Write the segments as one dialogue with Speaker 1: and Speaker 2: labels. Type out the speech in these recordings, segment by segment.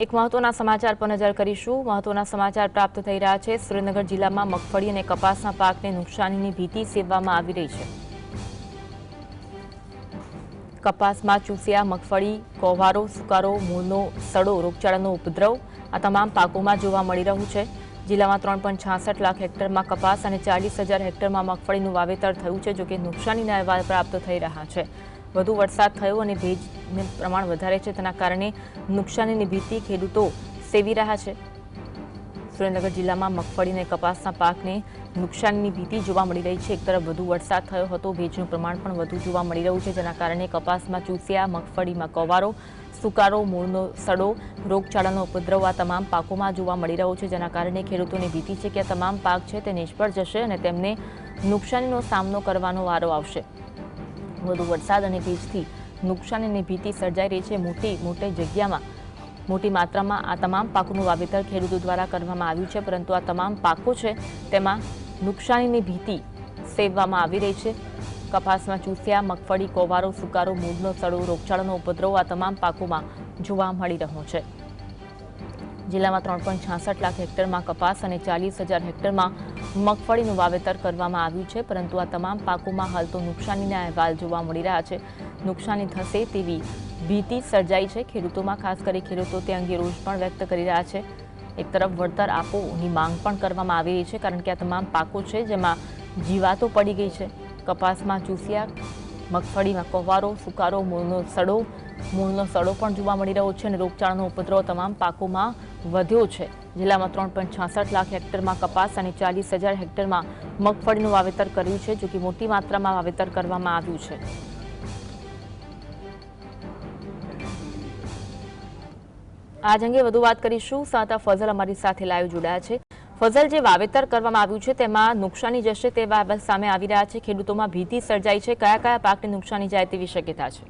Speaker 1: એક મહત્વના સમાચાર પર નજર કરીશું. મહત્વના સમાચાર પ્રાપ્ત થઈ રહ્યા છે. સુરેન્દ્રનગર જિલ્લામાં મગફળી અને કપાસના પાકને નુકસાનીની ભીતિ સેવવામાં આવી રહી છે. કપાસમાં ચૂસિયા મગફળી કોવારો સુકારો, મૂળનો સડો રોગચાળાનો ઉપદ્રવ આ તમામ પાકોમાં જોવા મળી રહ્યું છે. જિલ્લામાં ત્રણ પોઈન્ટ છાસઠ લાખ હેક્ટરમાં કપાસ અને ચાલીસ હજાર હેક્ટરમાં મગફળીનું વાવેતર થયું છે, જોકે નુકસાનીના અહેવાલ પ્રાપ્ત થઈ રહ્યા છે. વધુ વરસાદ થયો અને ભેજનું પ્રમાણ વધારે છે. તેના કારણે નુકસાનીની ભીતિ ખેડૂતો સેવી રહ્યા છે. સુરેન્દ્રનગર જિલ્લામાં મગફળી અને કપાસના પાકને નુકસાનની ભીતિ જોવા મળી રહી છે. એક તરફ વધુ વરસાદ થયો હતો, ભેજનું પ્રમાણ પણ વધુ જોવા મળી રહ્યું છે. જેના કારણે કપાસમાં ચૂસિયા, મગફળીમાં કવારો, સુકારો, મૂળનો સડો, રોગચાળાનો ઉપદ્રવ આ તમામ પાકોમાં જોવા મળી રહ્યો છે. જેના કારણે ખેડૂતોને ભીતિ છે કે આ તમામ પાક છે તે નિષ્ફળ જશે અને તેમને નુકસાનીનો સામનો કરવાનો વારો આવશે. વધુ વરસાદ અને ભેજથી નુકસાનીની ભીતિ સર્જાઈ રહી છે. મોટી મોટી જગ્યામાં, મોટી માત્રામાં આ તમામ પાકોનું વાવેતર ખેડૂતો દ્વારા કરવામાં આવ્યું છે, પરંતુ આ તમામ પાકો છે તેમાં નુકસાનીની ભીતિ સેવવામાં આવી રહી છે. કપાસમાં ચૂસિયા, મગફળી, કોવારો, સુકારો, મૂળનો સડો, રોગચાળાનો ઉપદ્રવ આ તમામ પાકોમાં જોવા મળી રહ્યો છે. જિલ્લામાં ત્રણ છાસઠ લાખ હેક્ટરમાં કપાસ અને ચાલીસ હજાર હેક્ટરમાં મગફળીનું વાવેતર કરવામાં આવ્યું છે, પરંતુ આ તમામ પાકોમાં હાલ તો નુકસાનીના અહેવાલ જોવા મળી રહ્યા છે. નુકસાની થશે તેવી ભીતિ સર્જાઈ છે. ખેડૂતોમાં, ખાસ કરી ખેડૂતો તે અંગે રોષ પણ વ્યક્ત કરી રહ્યા છે. એક તરફ વળતર આપોની માંગ પણ કરવામાં આવી રહી છે, કારણ કે આ તમામ પાકો છે જેમાં જીવાતો પડી ગઈ છે. કપાસમાં ચૂસિયા મગફળીમાં કવારો સુકારો મૂળનો સડો મૂળનો સડો પણ જોવા મળી રહ્યો છે અને રોગચાળાનો ઉપદ્રવ તમામ પાકોમાં વધ્યો છે. જિલ્લામાં ત્રણ પોઈન્ટ છાસઠ લાખ હેક્ટરમાં કપાસ અને ચાલીસ હજાર હેક્ટરમાં મગફળીનું વાવેતર કર્યું છે જો કે મોટી માત્રામાં વાવેતર કરવામાં આવ્યું છે. આજ અંગે વધુ વાત કરીશું. સાતા ફઝલ અમારી સાથે લાઈવ જોડાયા છે. ફઝલ જે વાવેતર કરવામાં આવ્યું છે, તેમાં નુકસાની જશે તેવા અહેવાલ સામે આવી રહ્યા છે. ખેડૂતોમાં ભીતિ સર્જાઈ છે. કયા કયા પાકને નુકસાની જાય તેવી શક્યતા છે?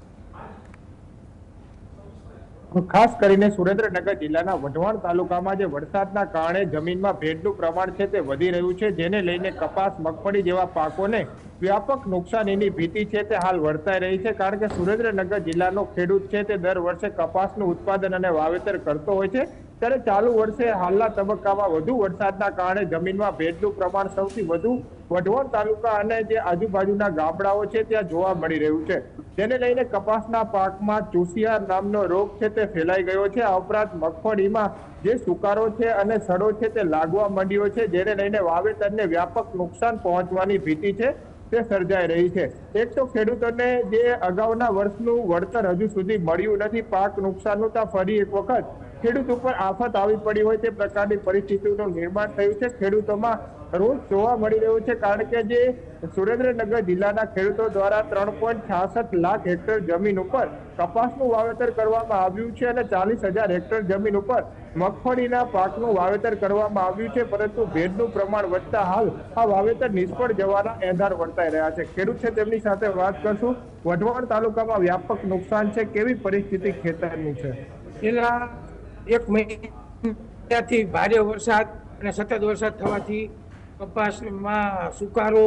Speaker 2: ખાસ કરીને સુરેન્દ્રનગર જિલ્લાના વઢવાણ તાલુકામાં જે વરસાદના કારણે જમીનમાં ભેજનું પ્રમાણ છે તે વધી રહ્યું છે. જેને લઈને કપાસ, મગફળી જેવા પાકોને વ્યાપક નુકસાનીની ભીતિ છે તે હાલ વર્તાઈ રહી છે. કારણ કે સુરેન્દ્રનગર જિલ્લાનો ખેડૂત છે તે દર વર્ષે કપાસનું ઉત્પાદન અને વાવેતર કરતો હોય છે. ત્યારે ચાલુ વર્ષે હાલના તબક્કામાં વધુ વરસાદના કારણે જમીનમાં ભેજનું પ્રમાણ સૌથી વધુ વઢવાણ તાલુકા અને જે આજુબાજુના ગામડાઓ છે ત્યાં જોવા મળી રહ્યું છે. જેને લઈને કપાસના પાકમાં ચૂસિયા નામનો રોગ છે તે ફેલાઈ ગયો છે. આ ઉપરાંત મગફળીમાં જે સુકારો છે અને સડો છે તે લાગવા માંડ્યો છે, જેને લઈને વાવેતરને વ્યાપક નુકસાન પહોંચવાની ભીતિ છે તે સર્જાઈ રહી છે. એક તો ખેડૂતોને જે અગાઉના વર્ષનું વળતર હજુ સુધી મળ્યું નથી, પાક નુકસાનનું તો ફરી એક વખત ખેડૂત ઉપર આફત આવી પડી હોય તે પ્રકારની પરિસ્થિતિનું નિર્માણ થયું છે. ખેડૂતોમાં રોજ જોવા મળી રહ્યું છે, કારણ કે જે સુરેન્દ્રનગર જિલ્લાના ખેડૂતો દ્વારા ત્રણ પોઈન્ટ છાસઠ લાખ હેક્ટર જમીન ઉપર કપાસનું વાવેતર કરવામાં આવ્યું છે અને ચાલીસ હજાર હેક્ટર જમીન ઉપર મગફળીના પાકનું વાવેતર કરવામાં આવ્યું છે, પરંતુ ભેજનું પ્રમાણ વધતા હાલ આ વાવેતર નિષ્ફળ જવાના એંધાર વર્તાઈ રહ્યા છે. ખેડૂત છે, તેમની સાથે વાત કરશું. વઢવાણ તાલુકામાં વ્યાપક નુકસાન છે, કેવી પરિસ્થિતિ ખેતરની છે?
Speaker 3: છેલ્લા એક મહિનાથી ભારે વરસાદ અને સતત વરસાદ થવાથી કપાસમાં સુકારો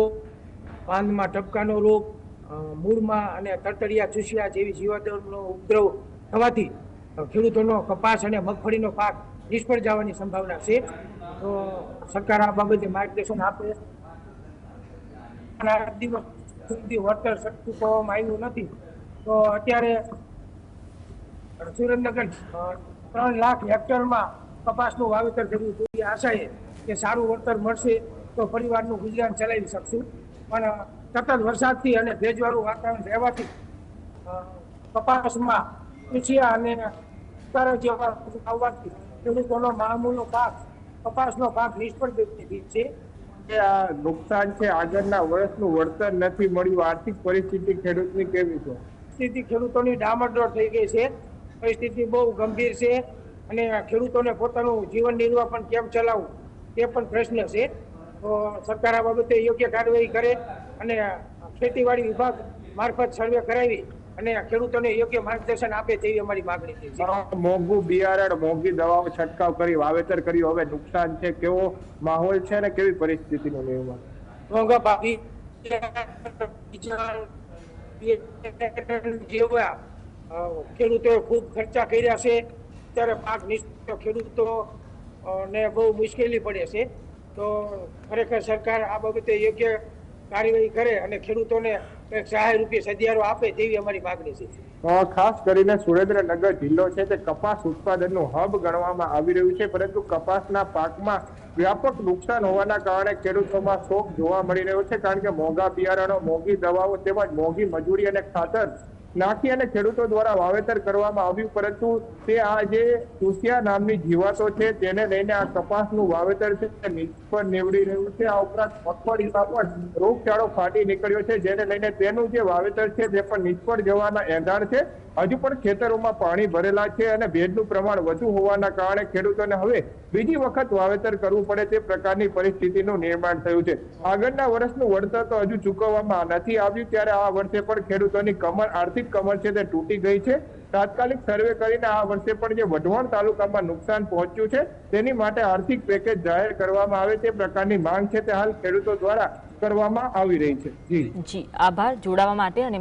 Speaker 3: પાંદમાં ટપકાનો રોગ મૂળમાં અને તરતડિયા ચૂસિયા જેવી જીવાતોનો ઉપદ્રવ થવાથી ખેડૂતોનો કપાસ અને મગફળીનો પાક નિષ્ફળ જવાની સંભાવના છે. તો સરકાર આ બાબતે માર્ગદર્શન આપે. દિવસ સુધી વળતર ચૂકવવામાં આવ્યું નથી. તો અત્યારે સુરેન્દ્રનગર ત્રણ લાખ હેક્ટરમાં કપાસનું વાવેતર કર્યું હતું એ આશાએ કે સારું વળતર મળશે તો પરિવારનું ગુજરાન ચલાવી શકશું. પણ સતત વરસાદથી અને ભેજવાળું વાતાવરણ રહેવાથી કપાસમાં ઉછિયા અને ઉતારા જેવા આવવાથી ખેડૂતોનો મામૂલો પાક કપાસનો પાક નિષ્ફળ જતી છે.
Speaker 2: નુકસાન છે આગળના વર્ષનું વળતર નથી મળ્યું. આર્થિક પરિસ્થિતિ ખેડૂતની કેવી છે?
Speaker 3: સ્થિતિ ખેડૂતોની ડામાડોળ થઈ ગઈ છે. પરિસ્થિતિ બહુ ગંભીર છે અને ખેડૂતોને પોતાનું જીવન નિર્વાહ પણ કેમ ચલાવવું તે પણ પ્રશ્ન છે. તો સરકાર આ બાબતે યોગ્ય કાર્યવાહી કરે અને ખેતીવાડી વિભાગ મારફત સર્વે કરાવી અને ખેડૂતોને યોગ્ય માર્ગદર્શન આપે તેવી અમારી માગણી છે.
Speaker 2: મોંઘું બિયારણ મોંઘી દવાઓ છંટકાવ કરી વાવેતર કર્યું. હવે નુકસાન છે. કેવો માહોલ છે ને કેવી પરિસ્થિતિનું નિર્માણ
Speaker 3: મોંઘા ભાવી જેવા ખેડૂતોએ ખૂબ ખર્ચા કર્યા છે. ત્યારે પાક નિશ્ચિત ખેડૂતો ને બહુ મુશ્કેલી પડે છે. તો ખરેખર સરકાર આ બાબતે યોગ્ય કાર્યવાહી કરે અને ખેડૂતોને સહાય રૂપે સધિયારો આપે તેવી અમારી માગણી છે.
Speaker 2: ખાસ કરીને સુરેન્દ્રનગર જિલ્લો છે તે કપાસ ઉત્પાદનનું હબ ગણવામાં આવી રહ્યું છે, પરંતુ કપાસના પાકમાં વ્યાપક નુકસાન હોવાના કારણે ખેડૂતોમાં શોક જોવા મળી રહ્યો છે, કારણ કે મોંઘા બિયારણો, મોંઘી દવાઓ તેમજ મોંઘી મજૂરી અને ખાતર નાખી અને ખેડૂતો દ્વારા વાવેતર કરવામાં આવ્યું, પરંતુ તે આ જે તુસિયા નામની જીવાતો છે, તેને લઈને આ કપાસનું વાવેતર છે તે નિષ્ફળ નીવડી રહ્યું છે. આ ઉપરાંત મગફળીમાં પણ રોગચાળો ફાટી નીકળ્યો છે, જેને લઈને તેનું જે વાવેતર છે તે પણ નિષ્ફળ જવાના એંધાણ છે. હજુ પણ ખેતરોમાં પાણી ભરેલા છે અને ભેજનું પ્રમાણ વધુ હોવાના કારણે ખેડૂતોને હવે બીજી વખત વાવેતર કરવું પડે તે પ્રકારની પરિસ્થિતિનું નિર્માણ થયું છે. આગળના વર્ષનું વળતર તો હજુ ચૂકવવામાં નથી આવ્યું, ત્યારે આ વર્ષે પણ ખેડૂતોની કમર આર્થિક કમર છે તે તૂટી ગઈ છે. તાત્કાલિક સર્વે કરીને આ વર્ષે પણ જે વઢવાણ તાલુકામાં નુકસાન પહોંચ્યું છે, તેની માટે આર્થિક પેકેજ જાહેર કરવામાં આવે તે પ્રકારની માંગ છે તે હાલ ખેડૂતો દ્વારા કરવામાં આવી રહી છે. જી.
Speaker 1: જી, આભાર. જોડાવા માટે અને